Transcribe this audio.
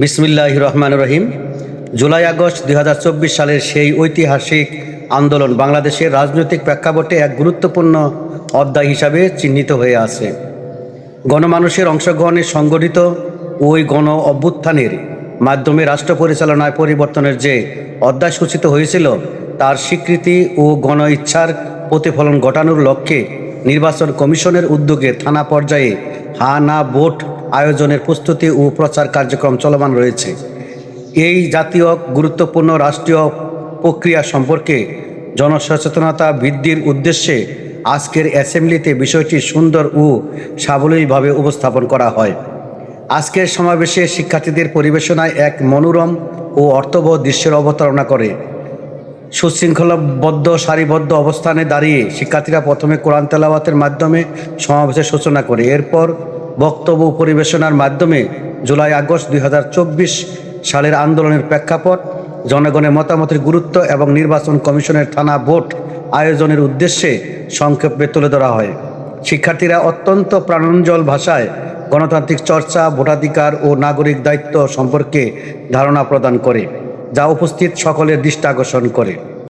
বিসমিল্লাহ রহমান রহিম। জুলাই, আগস্ট দু হাজার চব্বিশ সালের সেই ঐতিহাসিক আন্দোলন বাংলাদেশের রাজনৈতিক প্রেক্ষাপটে এক গুরুত্বপূর্ণ অধ্যায় হিসাবে চিহ্নিত হয়ে আছে। গণমানুষের অংশগ্রহণে সংগঠিত ওই গণ অভ্যুত্থানের মাধ্যমে রাষ্ট্র পরিচালনায় পরিবর্তনের যে অধ্যায় সূচিত হয়েছিল, তার স্বীকৃতি ও গণ ইচ্ছার প্রতিফলন ঘটানোর লক্ষ্যে নির্বাচন কমিশনের উদ্যোগে থানা পর্যায়ে হা না ভোট আয়োজনের প্রস্তুতি ও প্রচার কার্যক্রম চলমান রয়েছে। এই জাতীয় গুরুত্বপূর্ণ রাষ্ট্রীয় প্রক্রিয়া সম্পর্কে জনসচেতনতা বৃদ্ধির উদ্দেশ্যে আজকের অ্যাসেম্বলিতে বিষয়টি সুন্দর ও সাবলীলভাবে উপস্থাপন করা হয়। আজকের সমাবেশে শিক্ষার্থীদের পরিবেশনায় এক মনোরম ও অর্থবহ দৃশ্যের অবতারণা করে সুশৃঙ্খলাবদ্ধ, সারিবদ্ধ অবস্থানে দাঁড়িয়ে শিক্ষার্থীরা প্রথমে কোরআন তেলাওয়াতের মাধ্যমে সমাবেশের সূচনা করে। এরপর বক্তব্য পরিবেশনার মাধ্যমে জুলাই আগস্ট দুই হাজার চব্বিশ সালের আন্দোলনের প্রেক্ষাপট, জনগণের মতামতের গুরুত্ব এবং নির্বাচন কমিশনের থানা ভোট আয়োজনের উদ্দেশ্যে সংক্ষেপে তুলে ধরা হয়। শিক্ষার্থীরা অত্যন্ত প্রাণঞ্জল ভাষায় গণতান্ত্রিক চর্চা, ভোটাধিকার ও নাগরিক দায়িত্ব সম্পর্কে ধারণা প্রদান করে, যা উপস্থিত সকলের দৃষ্টি আকর্ষণ করে।